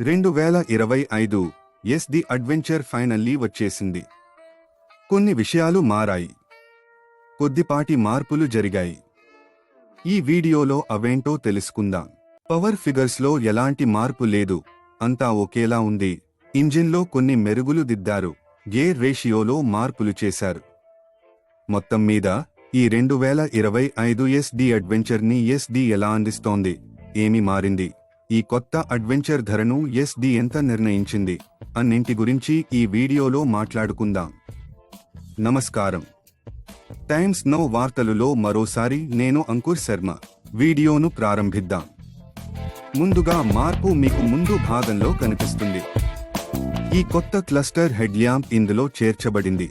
రెండు వేల ఇరవై ఐదు ఎస్ ది అడ్వెంచర్ ఫైనల్లీ వచ్చేసింది. కొన్ని విషయాలు మారాయి. కొద్దిపాటి మార్పులు జరిగాయి. ఈ వీడియోలో అవేంటో తెలుసుకుందాం. పవర్ ఫిగర్స్లో ఎలాంటి మార్పు లేదు. అంతా ఒకేలా ఉంది. ఇంజిన్లో కొన్ని మెరుగులు దిద్దారు. గేర్ రేషియోలో మార్పులు చేశారు. మొత్తం మీద ఈ రెండు వేల ఇరవై ఐదు ఎస్ డి అడ్వెంచర్ని ఎస్ డి ఎలా అందిస్తోంది? ఏమి మారింది? ఈ కొత్త అడ్వెంచర్ ధరను ఎస్ డి ఎంత నిర్ణయించింది? అన్నింటి గురించి ఈ వీడియోలో మాట్లాడుకుందాం. నమస్కారం. టైమ్స్ నో వార్తలులో మరోసారి నేను అంకుర్ శర్మ. వీడియోను ప్రారంభిద్దాం. ముందుగా మార్పు మీకు ముందు భాగంలో కనిపిస్తుంది. ఈ కొత్త క్లస్టర్ హెడ్ ల్యాంప్ ఇందులో చేర్చబడింది.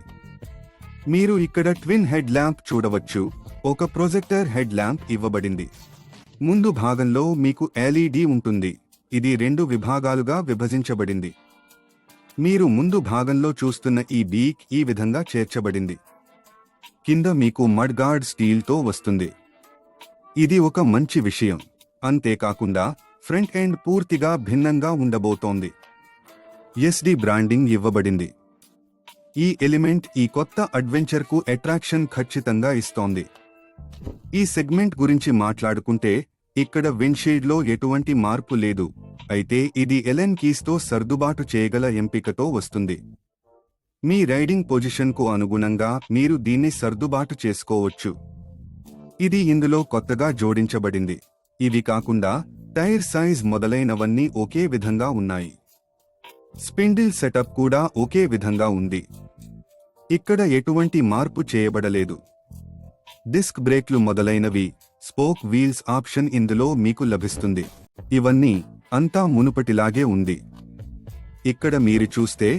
మీరు ఇక్కడ ట్విన్ హెడ్ ల్యాంప్ చూడవచ్చు. ఒక ప్రొజెక్టర్ హెడ్ ల్యాంప్ ఇవ్వబడింది. ముందు భాగంలో మీకు ఎల్ఈడి ఉంటుంది. ఇది రెండు విభాగాలుగా విభజించబడింది. మీరు ముందు భాగంలో చూస్తున్న ఈ బీక్ ఈ విధంగా చేర్చబడింది. కింద మీకు మడ్గార్డ్ స్టీల్తో వస్తుంది. ఇది ఒక మంచి విషయం. అంతేకాకుండా ఫ్రంట్ ఎండ్ పూర్తిగా భిన్నంగా ఉండబోతోంది. ఎస్డి బ్రాండింగ్ ఇవ్వబడింది. ఈ ఎలిమెంట్ ఈ కొత్త అడ్వెంచర్కు అట్రాక్షన్ ఖచ్చితంగా ఇస్తోంది. ఈ సెగ్మెంట్ గురించి మాట్లాడుకుంటే ఇక్కడ విండ్షీల్డ్లో ఎటువంటి మార్పు లేదు. అయితే ఇది ఎలెన్ కీస్తో సర్దుబాటు చేయగల ఎంపికతో వస్తుంది. మీ రైడింగ్ పొజిషన్కు అనుగుణంగా మీరు దీన్ని సర్దుబాటు చేసుకోవచ్చు. ఇది ఇందులో కొత్తగా జోడించబడింది. ఇవి కాకుండా టైర్ సైజ్ మొదలైనవన్నీ ఒకే విధంగా ఉన్నాయి. స్పిండిల్ సెటప్ కూడా ఒకే విధంగా ఉంది. ఇక్కడ ఎటువంటి మార్పు చేయబడలేదు. డిస్క్ బ్రేక్లు మొదలైనవి స్పోక్ వీల్స్ ఆప్షన్ ఇందులో మీకు లభిస్తుంది. ఇవన్నీ అంతా మునుపటిలాగే ఉంది. ఇక్కడ మీరు చూస్తే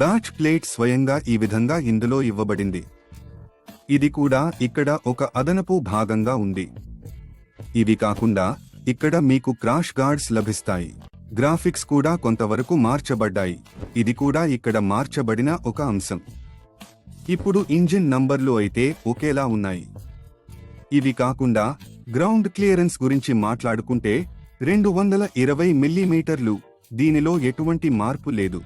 బ్యాచ్ ప్లేట్ స్వయంగా ఈ విధంగా ఇందులో ఇవ్వబడింది. ఇది కూడా ఇక్కడ ఒక అదనపు భాగంగా ఉంది. ఇవి కాకుండా ఇక్కడ మీకు క్రాష్ గార్డ్స్ లభిస్తాయి. గ్రాఫిక్స్ కూడా కొంతవరకు మార్చబడ్డాయి. ఇది కూడా ఇక్కడ మార్చబడిన ఒక అంశం. ఇప్పుడు ఇంజిన్ నంబర్లు అయితే ఒకేలా ఉన్నాయి. ఇవి కాకుండా గ్రౌండ్ క్లియరెన్స్ గురించి మాట్లాడుకుంటే రెండు వందల ఇరవై మిల్లీమీటర్లు దీనిలో ఎటువంటి మార్పు లేదు.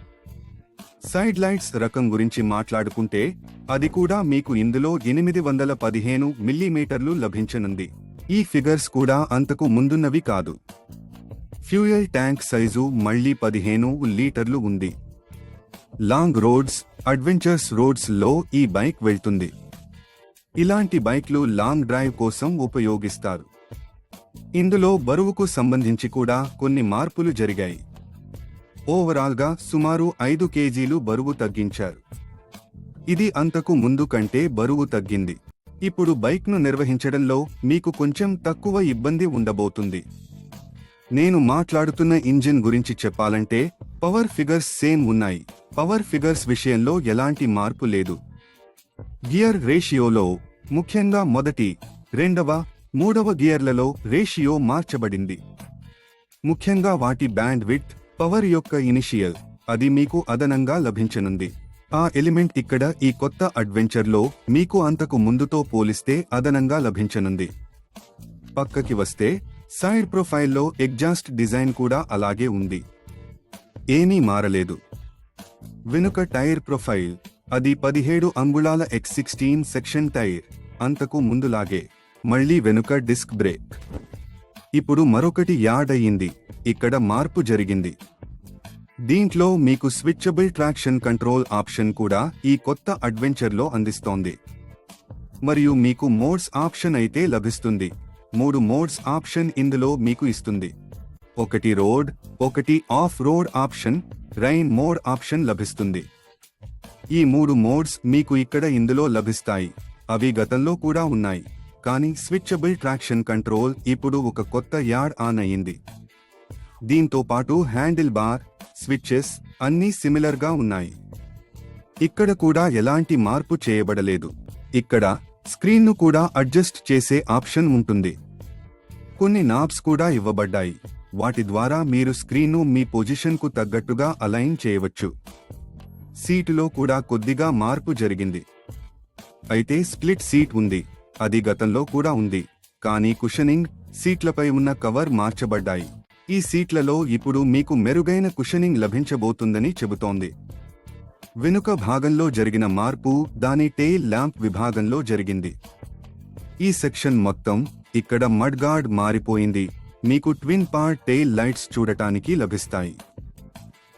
సైడ్ లైట్స్ రకం గురించి మాట్లాడుకుంటే అది కూడా మీకు ఇందులో ఎనిమిది వందల పదిహేను మిల్లీమీటర్లు లభించనుంది. ఈ ఫిగర్స్ కూడా అంతకు ముందున్నవి కాదు. ఫ్యూయల్ ట్యాంక్ సైజు మళ్ళీ పదిహేను లీటర్లు ఉంది. లాంగ్ రోడ్స్ అడ్వెంచర్స్ రోడ్స్లో ఈ బైక్ వెళ్తుంది. ఇలాంటి బైక్లు లాంగ్ డ్రైవ్ కోసం ఉపయోగిస్తారు. ఇందులో బరువుకు సంబంధించి కూడా కొన్ని మార్పులు జరిగాయి. ఓవరాల్గా సుమారు ఐదు కేజీలు బరువు తగ్గించారు. ఇది అంతకు ముందు కంటే బరువు తగ్గింది. ఇప్పుడు బైక్ను నిర్వహించడంలో మీకు కొంచెం తక్కువ ఇబ్బంది ఉండబోతుంది. నేను మాట్లాడుతున్న ఇంజిన్ గురించి చెప్పాలంటే పవర్ ఫిగర్స్ సేమ్ ఉన్నాయి. పవర్ ఫిగర్స్ విషయంలో ఎలాంటి మార్పు లేదు. గియర్ రేషియోలో ముఖ్యంగా మొదటి రెండవ మూడవ గియర్లలో రేషియో మార్చబడింది. ముఖ్యంగా వాటి బ్యాండ్ విత్ పవర్ యొక్క ఇనిషియల్ అది మీకు అదనంగా లభించనుంది. ఆ ఎలిమెంట్ ఇక్కడ ఈ కొత్త అడ్వెంచర్లో మీకు అంతకు ముందుతో పోలిస్తే అదనంగా లభించనుంది. పక్కకి వస్తే సైడ్ ప్రొఫైల్లో ఎగ్జాస్ట్ డిజైన్ కూడా అలాగే ఉంది. ఏమీ మారలేదు. వెనుక టైర్ ప్రొఫైల్ అది పదిహేడు అంగుళాల ఎక్స్ సిక్స్టీన్ సెక్షన్ టైర్ అంతకు ముందులాగే మళ్ళీ వెనుక డిస్క్ బ్రేక్. ఇప్పుడు మరొకటి యాడ్ అయ్యింది ఇక్కడ మార్పు జరిగింది. దీంట్లో మీకు స్విచ్చబుల్ ట్రాక్షన్ కంట్రోల్ ఆప్షన్ కూడా ఈ కొత్త అడ్వెంచర్లో అందిస్తోంది. మరియు మీకు మోడ్స్ ఆప్షన్ అయితే లభిస్తుంది. మూడు మోడ్స్ ఆప్షన్ ఇందులో మీకు ఇస్తుంది. ఒకటి రోడ్ ఒకటి off road option rain mode option లభిస్తుంది. ఈ మూడు మోడ్స్ మీకు ఇక్కడ ఇందులో లభిస్తాయి. అవి గతంలో కూడా ఉన్నాయి. కానీ స్విచ్చబుల్ ట్రాక్షన్ కంట్రోల్ ఇప్పుడు ఒక కొత్త యాడ్ ఆన్ అయింది. దీంతో పాటు హ్యాండిల్ బార్ స్విచ్చెస్ అన్నీ సిమిలర్గా ఉన్నాయి. ఇక్కడ కూడా ఎలాంటి మార్పు చేయబడలేదు. ఇక్కడ స్క్రీన్ను కూడా అడ్జస్ట్ చేసే ఆప్షన్ ఉంటుంది. కొన్ని నాబ్స్ కూడా ఇవ్వబడ్డాయి. వాటి ద్వారా మీరు స్క్రీన్ను మీ పొజిషన్కు తగ్గట్టుగా అలైన్ చేయవచ్చు. సీటులో కూడా కొద్దిగా మార్పు జరిగింది. అయితే స్ప్లిట్ సీట్ ఉంది. అది గతంలో కూడా ఉంది. కానీ కుషనింగ్ సీట్లపై ఉన్న కవర్ మార్చబడ్డాయి. ఈ సీట్లలో ఇప్పుడు మీకు మెరుగైన కుషనింగ్ లభించబోతుందని చెబుతోంది. వెనుక భాగంలో జరిగిన మార్పు దాని టెయిల్ ల్యాంప్ విభాగంలో జరిగింది. ఈ సెక్షన్ మొత్తం ఇక్కడ మడ్గార్డ్ మారిపోయింది. మీకు ట్విన్ పార్ టెయిల్ లైట్స్ చూడటానికి లభిస్తాయి.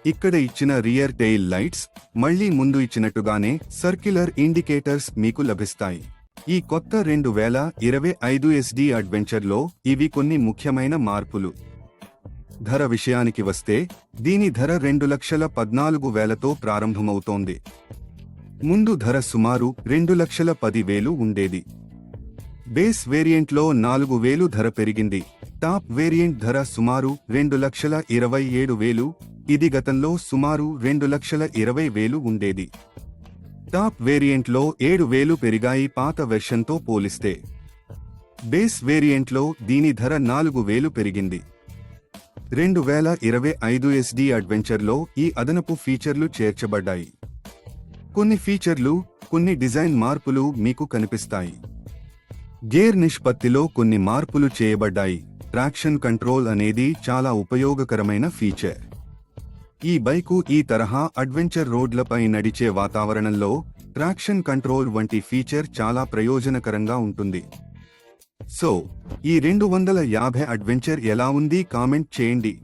ఇక్కడ ఇచ్చిన రియర్ టెయిల్ లైట్స్ మళ్ళీ ముందు ఇచ్చినట్టుగానే సర్క్యులర్ ఇండికేటర్స్ మీకు లభిస్తాయి. ఈ కొత్త రెండు వేల ఇరవై ఐదు ఎస్డి అడ్వెంచర్లో ఇవి కొన్ని ముఖ్యమైన మార్పులు. ధర విషయానికి వస్తే దీని ధర రెండు లక్షల పద్నాలుగు వేలతో ప్రారంభమవుతోంది. ముందు ధర సుమారు రెండు లక్షల పది వేలు ఉండేది. బేస్ వేరియంట్లో నాలుగు వేలు ధర పెరిగింది. టాప్ వేరియంట్ ధర సుమారు రెండు లక్షల ఇరవై ఏడు వేలు ఇది గతంలో సుమారు రెండు లక్షల ఇరవై వేలు ఉండేది. టాప్ వేరియంట్లో ఏడు వేలు పెరిగాయి పాత వెర్షన్తో పోలిస్తే. బేస్ వేరియంట్లో దీని ధర నాలుగు వేలు పెరిగింది. రెండు వేల ఇరవై ఐదు ఎస్డి అడ్వెంచర్లో ఈ అదనపు ఫీచర్లు చేర్చబడ్డాయి. కొన్ని ఫీచర్లు కొన్ని డిజైన్ మార్పులు మీకు కనిపిస్తాయి. గేర్ నిష్పత్తిలో కొన్ని మార్పులు చేయబడ్డాయి. ట్రాక్షన్ కంట్రోల్ అనేది చాలా ఉపయోగకరమైన ఫీచర్. ఈ బైకు ఈ తరహా అడ్వెంచర్ రోడ్లపై నడిచే వాతావరణంలో ట్రాక్షన్ కంట్రోల్ వంటి ఫీచర్ చాలా ప్రయోజనకరంగా ఉంటుంది. సో ఈ రెండు వందల యాభై అడ్వెంచర్ ఎలా ఉంది కామెంట్ చేయండి.